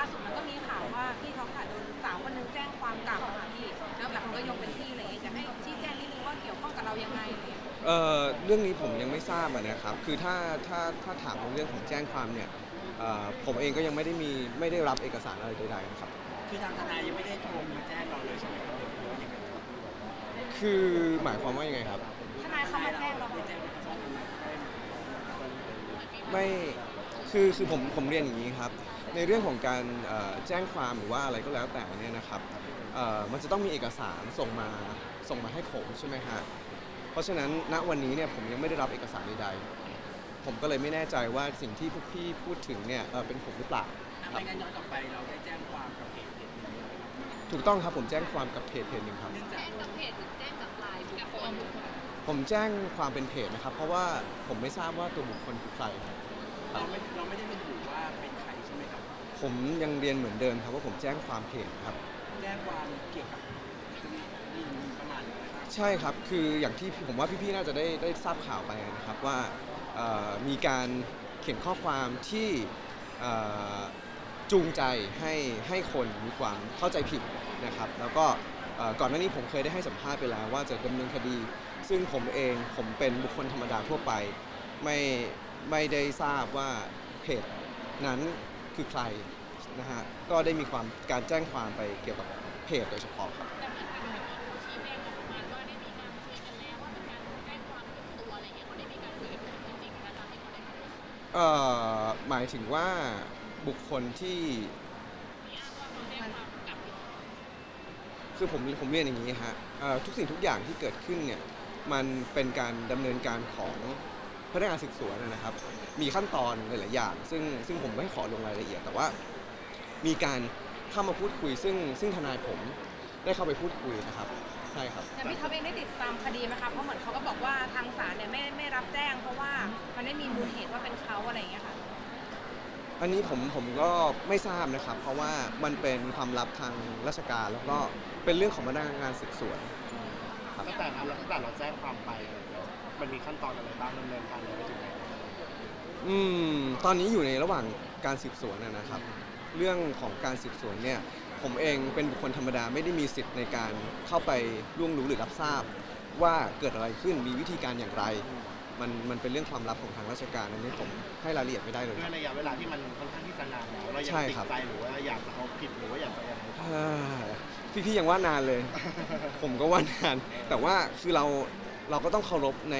ล่าสุดมันก็มีข่าวว่าพี่ท็อปค่ะโดนสาวคนนึงแจ้งความกลับอะค่ะพี่แล้วแบบมันก็ยกเป็นพี่อะไรอย่างเงี้ยอยากให้ชี้แจงนิดนึงว่าเกี่ยวข้องกับเรายังไงอะไรอย่างเงี้ย เอ่อเรื่องนี้ผมยังไม่ทราบอะนะครับ คือถ้าถ้าถ้าถามในเรื่องของแจ้งความเนี่ยเอ่อผมเองก็ยังไม่ได้มีไม่ได้รับเอกสารอะไรใดๆนะครับ คือทางทนายยังไม่ได้โทรมาแจ้งเราเลยใช่ไหมครับหรือว่ายังไงครับคือหมายความว่ายังไงครับ ทนายเขามาแจ้งเราได้แจ้งมาครับไม่ คือคือผมผมเรียนอย่างนี้ครับ ในเรื่องของการเอ่อแจ้งความหรือว่าอะไรก็แล้วแต่เนี่ยนะครับเอ่อมันจะต้องมีเอกสารส่งมาส่งมาให้ผมใช่ไหมฮะเพราะฉะนั้นณวันนี้เนี่ยผมยังไม่ได้รับเอกสารใดๆผมก็เลยไม่แน่ใจว่าสิ่งที่พวกพี่พูดถึงเนี่ยเอ่อเป็นผมหรือเปล่าถ้าไม่งั้นย้อนกลับไปเราได้แจ้งความกับเพจเพจหนึ่งถูกต้องครับผมแจ้งความกับเพจเพจหนึ่งครับ เนื่องจากกับเพจหรือแจ้งกับไลน์กับคนผมแจ้งความเป็นเพจนะครับ เพราะว่าผมไม่ทราบว่าตัวบุคคลคือใครครับ เราไม่เราไม่ได้ระบุว่าเป็นใครใช่ไหมครับผมยังเรียนเหมือนเดิมครับว่าผมแจ้งความเพจครับ แจ้งความเกี่ยวกับคดีหมิ่นประมาทนะครับใช่ครับคืออย่างที่ผมว่าพี่ๆน่าจะได้ได้ทราบข่าวไปนะครับว่าเอ่อมีการเขียนข้อความที่เอ่อจูงใจให้ให้คนมีความเข้าใจผิดนะครับ แล้วก็เอ่อก่อนหน้านี้ผมเคยได้ให้สัมภาษณ์ไปแล้วว่าจะดำเนินคดี ซึ่งผมเองผมเป็นบุคคลธรรมดาทั่วไป ไม่ ไม่ได้ทราบว่าเพจนั้นคือใครนะฮะก็ได้มีความการแจ้งความไปเกี่ยวกับเพจโดยเฉพาะครับแต่เหมือนกันชี้แจงออกมาว่าได้มีการคุยกันแล้วว่าเป็นการแจ้งความผิดตัวอะไรเงี้ยเขาได้มีการคุยกันจริงๆนะคะที่เขาได้คุยเอ่อหมายถึงว่าบุคคลที่ มีอ้างว่าเขาแจ้งความกลับคือผมผมเรียนอย่างนี้ฮะเอ่อทุกสิ่งทุกอย่างที่เกิดขึ้นเนี่ยมันเป็นการดำเนินการของ พนักงานสืบสวนนะครับ มีขั้นตอนหลายๆอย่าง ซึ่งซึ่งผมไม่ขอลงรายละเอียดแต่ว่า มีการเข้ามาพูดคุย ซึ่งซึ่งทนายผมได้เข้าไปพูดคุยนะครับใช่ครับ แต่พี่ท็อปเองได้ติดตามคดีไหมคะ เพราะเหมือนเขาก็บอกว่าทางศาลเนี่ยไม่ไม่รับแจ้ง เพราะว่ามันไม่มีมูลเหตุว่าเป็นเขาอะไรอย่างเงี้ยค่ะ อันนี้ผมผมก็ไม่ทราบนะครับ เพราะว่ามันเป็นความลับทางราชการ แล้วก็เป็นเรื่องของพนักงานสืบสวนครับตั้งแต่ทำแล้วตั้งแต่เราแจ้งความไปอะไรอย่างเงี้ย มันมีขั้นตอนอะไรบ้างดำเนินการอะไรไปถึงไหนอืมตอนนี้อยู่ในระหว่างการสืบสวนนะนะครับ เรื่องของการสืบสวนเนี่ย ผมเองเป็นบุคคลธรรมดาไม่ได้มีสิทธิ์ในการเข้าไปล่วงรู้หรือรับทราบ ว่าเกิดอะไรขึ้นมีวิธีการอย่างไร มันมันเป็นเรื่องความลับของทางราชการอันนี้ผมให้รายละเอียดไม่ได้เลยด้วยระยะเวลาที่มันค่อนข้างที่จะนานแล้วเรายังใช่ติครับดใจหรือว่าอยากจะเอาผิดหรือว่าอยากจะยังไงต่อเอ้ยพี่ๆยังว่านานเลย ผมก็ว่านาน แต่ว่าคือเรา เราก็ต้องเคารพใน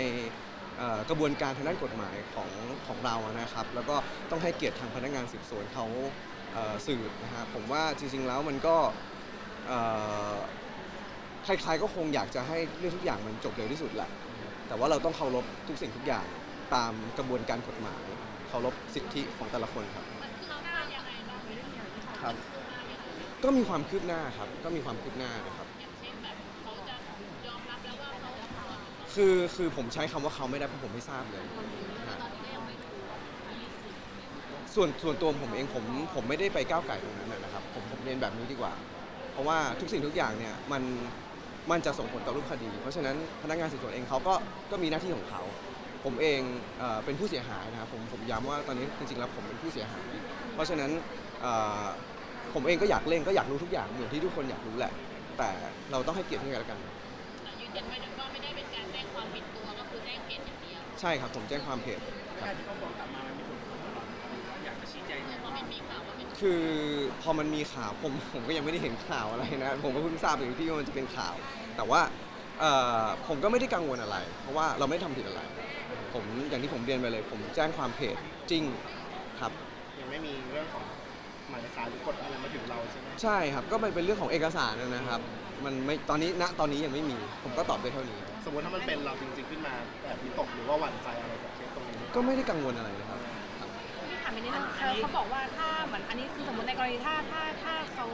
เอ่อกระบวนการทางด้านกฎหมายของของเราอะนะครับ แล้วก็ต้องให้เกียรติทางพนักงานสืบสวนเขาเอ่อสืบนะฮะผมว่าจริงๆแล้วมันก็เอ่อใครๆก็คงอยากจะให้เรื่องทุกอย่างมันจบเร็วที่สุดแหละแต่ว่าเราต้องเคารพทุกสิ่งทุกอย่างตามกระบวนการกฎหมายเคารพสิทธิของแต่ละคนครับ มันคือเราได้ยังไงบ้างเรื่องเดียวที่เขาครับคือมาเนี่ยค่ะก็มีความคืบหน้าครับ ก็มีความคืบหน้านะครับอย่างเช่นแบบเขาจะยอมรับแล้วว่าเขาทำ คือคือผมใช้คำว่าเขาไม่ได้เพราะผมไม่ทราบเลยฮะตอนนี้ก็ยังไม่รู้ส่วนส่วนตัวผมเองผมผมไม่ได้ไปก้าวไก่ตรงนั้นนะนะครับ ผมผมเรียนแบบนี้ดีกว่า เพราะว่าทุกสิ่งทุกอย่างเนี่ยมันมันจะส่งผลต่อรูปคดี เพราะฉะนั้นพนักงานสืบสวนเองเขาก็ก็มีหน้าที่ของเขา ผมเองเอ่อเป็นผู้เสียหายนะครับผมผมย้ำว่าตอนนี้จริงๆแล้วผมเป็นผู้เสียหาย เพราะฉะนั้นเอ่อผมเองก็อยากเล่นก็อยากรู้ทุกอย่างเหมือนที่ทุกคนอยากรู้แหละ แต่เราต้องให้เกียรติซึ่งกันและกันแต่ยืนยันไว้นะว่าไม่ได้เป็นกา ใช่ครับผมแจ้งความเพจการที่เขาบอกกลับมามันมีผลกระทบต่อเราหรือว่าอยากจะชี้แจงเพราะมันมีข่าวว่าเป็นคือพอมันมีข่าวผมผมก็ยังไม่ได้เห็นข่าวอะไรนะผมก็เพิ่งทราบอย่างที่ว่ามันจะเป็นข่าว แต่ว่าเอ่อผมก็ไม่ได้กังวลอะไร เพราะว่าเราไม่ได้ทำผิดอะไร ผมอย่างที่ผมเรียนไปเลย ผมแจ้งความเพจจริงครับ ยังไม่มีเรื่องของ หมายสารหรือกฎอะไรมาถึงเราใช่ไหมใช่ครับก็มันเป็นเรื่องของเอกสารนะครับ มันไม่ตอนนี้ณตอนนี้ยังไม่มี ผมก็ตอบได้เท่านี้ สมมติถ้ามันเป็นเราจริงๆขึ้นมาแบบมีตกหรือว่าหวั่นใจอะไรกับเคสตรงนี้ก็ไม่ได้กังวลอะไรนะครับครับพี่ถามไปนิดนึงเขาเขาบอกว่าถ้าเหมือนอันนี้คือสมมติในกรณีถ้าถ้าถ้าเขา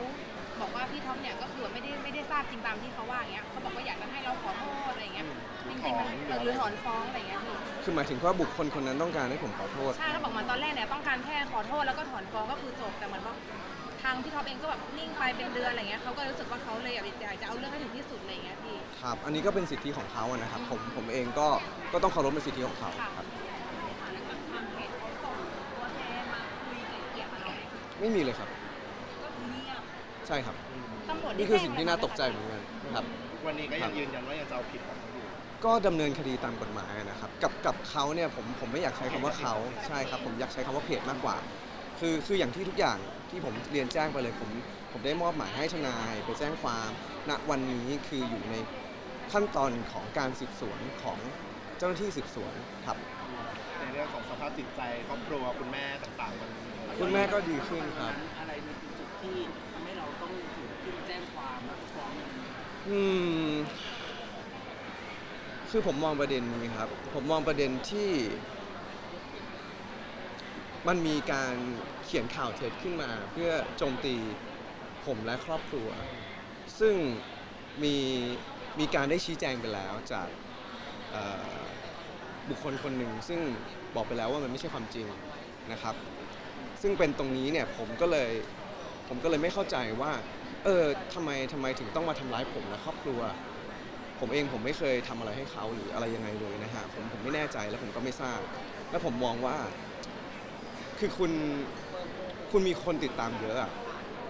บอกว่าพี่ท็อปเนี่ยก็คือไม่ได้ไม่ได้ทราบจริงตามที่เขาว่าอย่างเงี้ยเขาบอกว่าอยากจะให้เราขอโทษอะไรอย่างเงี้ยจริงๆมันเออหรือถอนฟ้องอะไรอย่างเงี้ยพี่คือหมายถึงว่าบุคคลคนนั้นต้องการให้ผมขอโทษ ใช่เขาบอกมาตอนแรกเนี่ยต้องการแค่ขอโทษแล้วก็ถอนฟ้องก็คือจบแต่เหมือนว่าทางพี่ท็อปเองก็แบบนิ่งไปเป็นเดือนอะไรเงี้ยเขาก็รู้สึกว่าเขาเลยอยากจะอยากจะเอาเรื่องให้ถึงที่สุดอะไรอย่างเงี้ยพี่ ครับ อันนี้ก็เป็นสิทธิของเขาอะนะครับ ผมผมเองก็ก็ต้องเคารพในสิทธิของเขาค่ะครับทางเพจเขาส่งตัวแทนมาคุยไกล่เกลี่ยกับเราไหมไม่มีเลยครับ ใช่ครับ ตำรวจได้นี่คือแจ้สิ่งที่น่าตกใจเหมือนกันครับ วันนี้ก็ครัยังบยืนยันว่ายังจะเอาผิดกับเขาอยู่ก็ดำเนินคดีตามกฎหมายนะครับ กับกับเขาเนี่ยผมผมไม่อยากใช้คำว่าเขาใช่ครับ ผมอยากใช้คำว่าเพจมากกว่า คือคืออย่างที่ทุกอย่างที่ผมเรียนแจ้งไปเลยผมผมได้มอบหมายให้ทนายไปแจ้งความณวันนี้คืออยู่ในขั้นตอนของการสืบสวนของเจ้าหน้าที่สืบสวนครับ ในเรื่องของสภาพจิตใจครอบครัวคุณแม่ต่างๆมัน คุณแม่ก็ดีขึ้นครับ อะไรในจุดที่ อืม คือผมมองประเด็นนี้ครับ ผมมองประเด็นที่ มันมีการเขียนข่าวเท็จขึ้นมา เพื่อโจมตีผมและครอบครัว ซึ่งมีมีการได้ชี้แจงไปแล้วจากเอ่อบุคคลคนหนึ่ง ซึ่งบอกไปแล้วว่ามันไม่ใช่ความจริงนะครับ ซึ่งเป็นตรงนี้เนี่ยผมก็เลย ผมก็เลยไม่เข้าใจว่า เออทำไมทำไมถึงต้องมาทำร้ายผมและครอบครัว ผมเองผมไม่เคยทำอะไรให้เขาหรืออะไรยังไงเลยนะฮะผมผมไม่แน่ใจแล้วผมก็ไม่ทราบ แล้วผมมองว่า คือคุณคุณมีคนติดตามเยอะอะ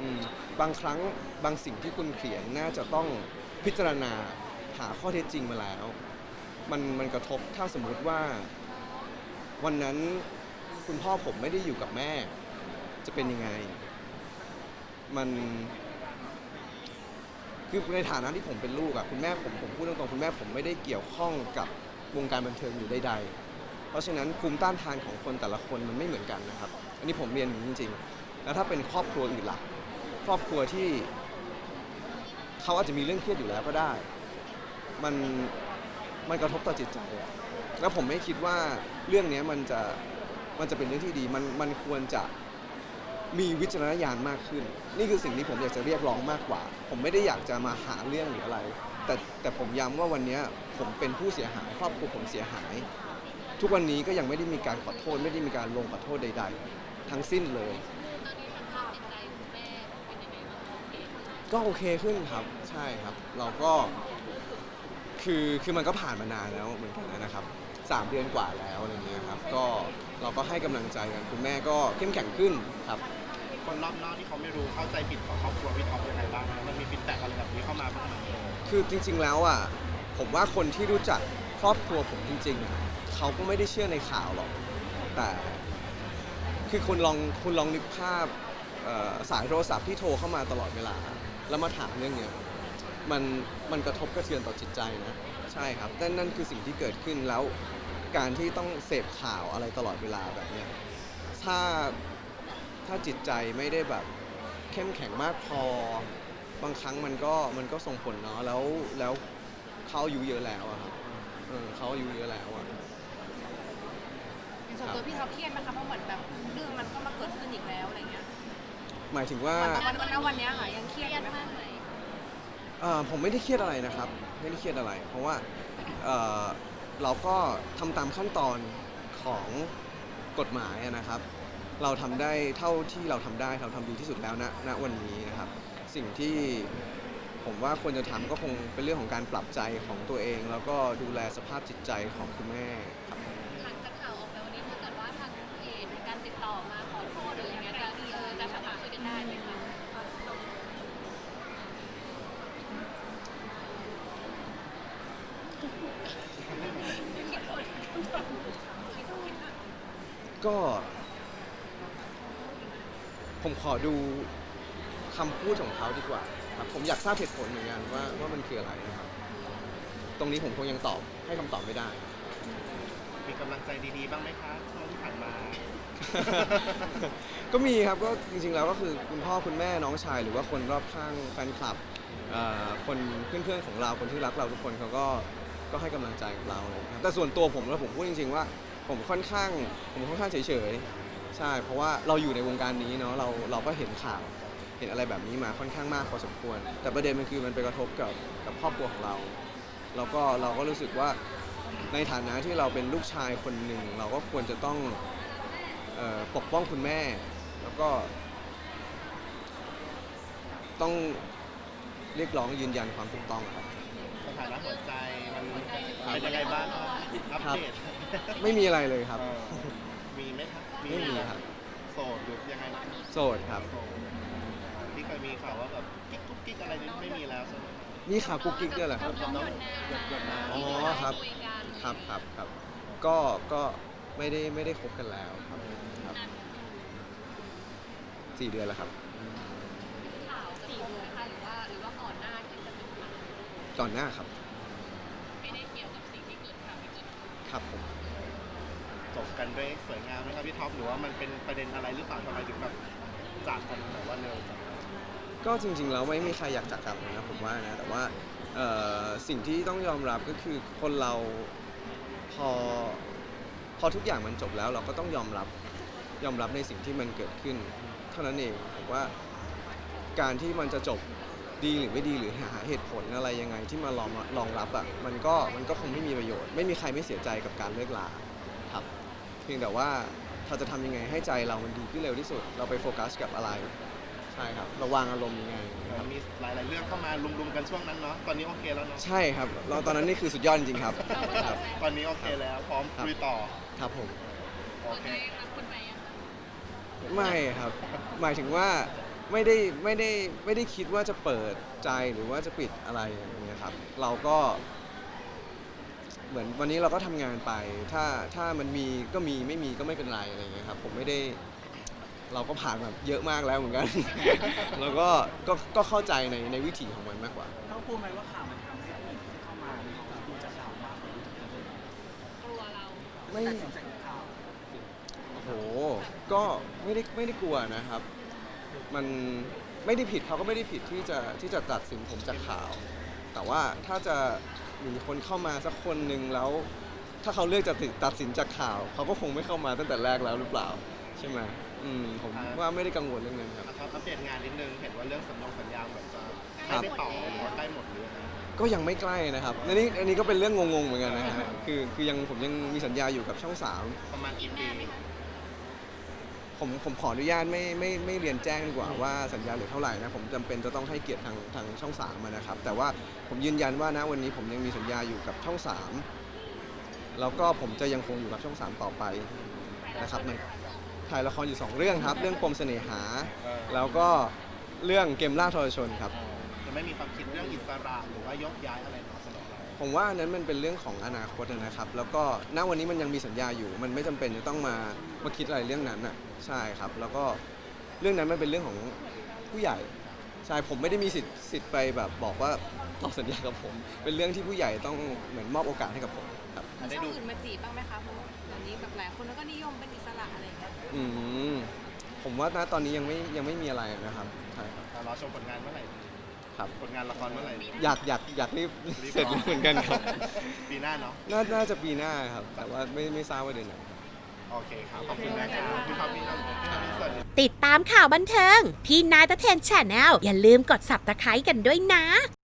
อืมบางครั้งบางสิ่งที่คุณเขียนน่าจะต้องพิจารณาหาข้อเท็จจริงมาแล้ว มันมันกระทบถ้าสมมุติว่า วันนั้นคุณพ่อผมไม่ได้อยู่กับแม่ จะเป็นยังไง มันคือในฐานะที่ผมเป็นลูกอะคุณแม่ผมผมพูดตรงๆคุณแม่ผมไม่ได้เกี่ยวข้องกับวงการบันเทิงอยู่ใดๆเพราะฉะนั้นภูมิต้านทานของคนแต่ละคนมันไม่เหมือนกันนะครับ อันนี้ผมเรียนอย่างนี้จริงๆ แล้วถ้าเป็นครอบครัวอื่นล่ะครอบครัวที่เขาอาจจะมีเรื่องเครียดอยู่แล้วก็ได้ มันมันกระทบต่อจิตใจอะแล้วผมไม่คิดว่าเรื่องนี้มันจะมันจะเป็นเรื่องที่ดีมันมันควรจะ มีวิจารณญาณมากขึ้น นี่คือสิ่งที่ผมอยากจะเรียกร้องมากกว่า ผมไม่ได้อยากจะมาหาเรื่องหรืออะไร แต่แต่ผมย้ำว่าวันนี้ผมเป็นผู้เสียหายครอบครัวผมเสียหาย ทุกวันนี้ก็ยังไม่ได้มีการขอโทษ ไม่ได้มีการลงขอโทษใด ๆ ทั้งสิ้นเลย ก็โอเคขึ้นครับ ใช่ครับ เราก็ คือคือมันก็ผ่านมานานแล้วเหมือนกันนะครับสามเดือนกว่าแล้วอะไรเงี้ยครับ ก็เราก็ให้กำลังใจกันคุณแม่ก็เข้มแข็งขึ้นครับ คนรอบนอกที่เขาไม่รู้เข้าใจผิดต่อครอบครัวพี่ท็อปยังไงบ้างนะมันมีฟีดแบ็กอะไรแบบนี้เข้ามาบ้างไหมคือจริง ๆ แล้วอะผมว่าคนที่รู้จักครอบครัวผมจริง ๆ เขาก็ไม่ได้เชื่อในข่าวหรอก แต่คือคุณลองคุณลองนึกภาพเอ่อสายโทรศัพท์ที่โทรเข้ามาตลอดเวลา แล้วมาถามเรื่องเนี้ยมันมันกระทบกระเทือนต่อจิตใจนะใช่ครับนั่นนั่นคือสิ่งที่เกิดขึ้นแล้วการที่ต้องเสพข่าวอะไรตลอดเวลาแบบเนี้ยถ้า ถ้าจิตใจไม่ได้แบบเข้มแข็งมากพอ บางครั้งมันก็มันก็ส่งผลเนาะแล้วแล้วเขาอายุเยอะแล้วอะครับเออเขาอายุเยอะแล้วอะ อย่างส่วนตัวพี่ท็อปเครียดไหมคะเพราะเหมือนแบบเรื่องมันก็มาเกิดขึ้นอีกแล้วอะไรเงี้ยหมายถึงว่าวันวันวันวันเนี้ยค่ะยังเครียดเครียดไหมมากไหมเอ่อผมไม่ได้เครียดอะไรนะครับ ไม่ได้เครียดอะไร เพราะว่าเอ่อเราก็ทำตามขั้นตอนของกฎหมายอะนะครับ เราทำได้เท่าที่เราทำได้เราทำดีที่สุดแล้วณณวันนี้นะครับ สิ่งที่ผมว่าควรจะทำก็คงเป็นเรื่องของการปรับใจของตัวเอง แล้วก็ดูแลสภาพจิตใจของคุณแม่ครับหลังจากข่าวออกไปวันนี้ถ้าเกิดว่าทางเพจมีการติดต่อมาขอโทษหรืออะไรเงี้ยจะเออจะสามารถคุยกันได้ไหมคะก็ ผมขอดูคำพูดของเขาดีกว่าครับผมอยากทราบเหตุผลเหมือนกันว่าว่ามันคืออะไรนะครับ ตรงนี้ผมคงยังตอบให้คำตอบไม่ได้ มีกำลังใจดีๆ บ้างไหมคะช่วงที่ผ่านมา ก็มีครับก็จริงๆแล้วก็คือคุณพ่อคุณแม่น้องชาย หรือว่าคนรอบข้างแฟนคลับเอ่อคนเพื่อนๆของเราคนที่รักเราทุกคนเขาก็ก็ให้กำลังใจกับเราเลยครับแต่ส่วนตัวผมแล้วผมพูดจริง ๆ ว่า ผมค่อนข้าง ผมค่อนข้างเฉยๆ ใช่ เพราะว่าเราอยู่ในวงการนี้เนาะเราเราก็เห็นข่าว เห็นอะไรแบบนี้มาค่อนข้างมากพอสมควร แต่ประเด็นมันคือมันไปกระทบกับกับครอบครัวของเรา แล้วก็เราก็รู้สึกว่าในฐานะที่เราเป็นลูกชายคนหนึ่ง เราก็ควรจะต้องเอ่อปกป้องคุณแม่ แล้วก็ ต้องเรียกร้องยืนยันความถูกต้องครับ สถานะหัวใจมันเป็นยังไงบ้างครับอัปเดต ไม่มีอะไรเลยครับ เออ มีไหมครับไม่มีครับ โสดหรือยังไงนะโสดครับ โสดที่เคยยมีข่าวว่าแบบกิ๊กกุ๊กกิ๊กอะไรนี่ไม่มีแล้วใช่ไหมมีข่าวกุ๊กกิ๊กด้วยเหรอครับ น้องหยดน้หยดหยดน้ำอ๋อครับคุยกันครับครับครับก็ก็ไม่ได้ไม่ได้คบกันแล้วครับครับสี่เดือนแล้วครับ ข่าวสี่เดือนนะคะหรือว่าหรือว่าก่อนหน้าที่จะเป็นข่าวก่อนหน้าครับไม่ได้เกี่ยวกับสิ่งที่เกิดข่าวที่เกิดขึ้นครับผม จบกันด้วยสวยงามไหมครับพี่ท็อปหรือว่ามันเป็นประเด็นอะไรหรือเปล่าทำไมถึงแบบจากกันแบบว่าเร็วจังก็จริงๆแล้วไม่มีใครอยากจากกันนะผมว่านะแต่ว่าเอ่อสิ่งที่ต้องยอมรับก็คือคนเราพอพอทุกอย่างมันจบแล้วเราก็ต้องยอมรับยอมรับในสิ่งที่มันเกิดขึ้น เท่านั้นเองผมว่าการที่มันจะจบดีหรือไม่ดีหรือหาเหตุผลอะไรยังไงที่มารองรองรับอะมันก็มันก็คงไม่มีประโยชน์ ไม่มีใครไม่เสียใจกับการเลิกลา เพียงแต่ว่าถ้าจะทำยังไงให้ใจเรามันดีขึ้นเร็วที่สุด เราไปโฟกัสกับอะไร ใช่ครับระวางอารมณ์ยังไงครับมีหลาย ๆ เรื่องเข้ามาลุมๆกันช่วงนั้นเนาะตอนนี้โอเคแล้วเนาะใช่ครับ เราตอนนั้นนี่คือสุดยอดจริงๆครับครับ ตอนนี้โอเคแล้วพร้อมครับ คุยต่อครับผม โอตัวเคเองรับคุณไปอะคะไม่ครับ หมายถึงว่าไม่ได้ไม่ได้ไม่ได้คิดว่าจะเปิดใจหรือว่าจะปิดอะไรอย่างเงี้ยครับ เราก็ เหมือนวันนี้เราก็ทำงานไป ถ้าถ้ามันมีก็มีไม่มีก็ไม่เป็นไรอะไรอย่างเงี้ยครับผมไม่ได้ เราก็ผ่านแบบเยอะมากแล้วเหมือนกัน แล้วก็ก็ก็เข้าใจในในวิถีของมันมากกว่า ต้องพูดไหมว่าข่าวมันทำให้คนที่เข้ามาดูจะข่าวมากกว่าดูจากการกลัวเรา ไม่ แต่สนใจกับข่าวโอ้โห ก็ไม่ได้ไม่ได้กลัวนะครับ มันไม่ได้ผิดเขาก็ไม่ได้ผิดที่จะที่จะตัดสินผมจากข่าว แต่ว่าถ้าจะ มีคนเข้ามาสักคนหนึ่งแล้ว ถ้าเขาเลือกจะติดตัดสินจากข่าว เขาก็คงไม่เข้ามาตั้งแต่แรกแล้วหรือเปล่า ใช่ไหมอืมผมว่าไม่ได้กังวลเรื่องนั้นครับนะครับอัปเดตงานนิดนึงเห็นว่าเรื่องสำรองสัญญาแบบจะครัให้บไม่ต่อหรือว่าใกล้หมดหรือยังไง ก็ยังไม่ใกล้นะครับอันนี้อันนี้ก็เป็นเรื่องงงๆเหมือนกันนะฮะคือคือยังผมยังมีสัญญาอยู่กับช่องสามประมาณกี่ปี ผมผมขออนุญาตไม่ไม่ไม่เรียนแจ้งดีกว่าว่าสัญญาเหลือเท่าไหร่นะผมจำเป็นจะต้องให้เกียรติทางทางช่องสามอะนะครับ แต่ว่าผมยืนยันว่านะวันนี้ผมยังมีสัญญาอยู่กับช่องสามแล้วก็ผมจะยังคงอยู่กับช่องสามต่อไปนะครับในถ่ายละครอยู่สองเรื่องครับ เรื่องปมเสน่หาเออแล้วก็เรื่องเกมล่าทรชนครับ ยังไม่มีความคิดเรื่องอิสระหรือว่ายกย้ายอะไรเนาะสำหรับเรา ผมว่าอันนั้นมันเป็นเรื่องของอนาคตนะครับ แล้วก็ณวันนี้มันยังมีสัญญาอยู่ มันไม่จำเป็นจะต้องมามาคิดอะไรเรื่องนั้นอะใช่ครับ แล้วก็เรื่องนั้นมันเป็นเรื่องของผู้ใหญ่ใช่ผมไม่ได้มีสิทธิ์สิทธิ์ไปแบบบอกว่าต่อสัญญากับผม เป็นเรื่องที่ผู้ใหญ่ต้องเหมือนมอบโอกาสให้กับผมครับอะได้ช่องดูอื่นมาจีบบ้างไหมคะเพราะว่าเดี๋ยวนี้แบบหลายคนก็นิยมเป็นอิสระอะไรอย่างเงี้ยอืมผมว่าณตอนนี้ยังไม่ยังไม่มีอะไรนะครับใช่ครับอะรอชมผลงานเมื่อไหร่ ครับ ผลงานละครเมื่อไหร่อยากอยากอยากรีบเสร็จเหมือนกันครับปีหน้าเนาะ น่าน่าจะปีหน้าครับ แต่ว่าไม่ไม่ทราบว่าเดือนไหน โอเคครับ ขอบคุณนะครับพี่ท็อปพี่น้องพี่ท็อปพี่สวัสดี ติดตามข่าวบันเทิง พี่นายตะเทนแชนแนลอย่าลืมกด subscribe กันด้วยนะ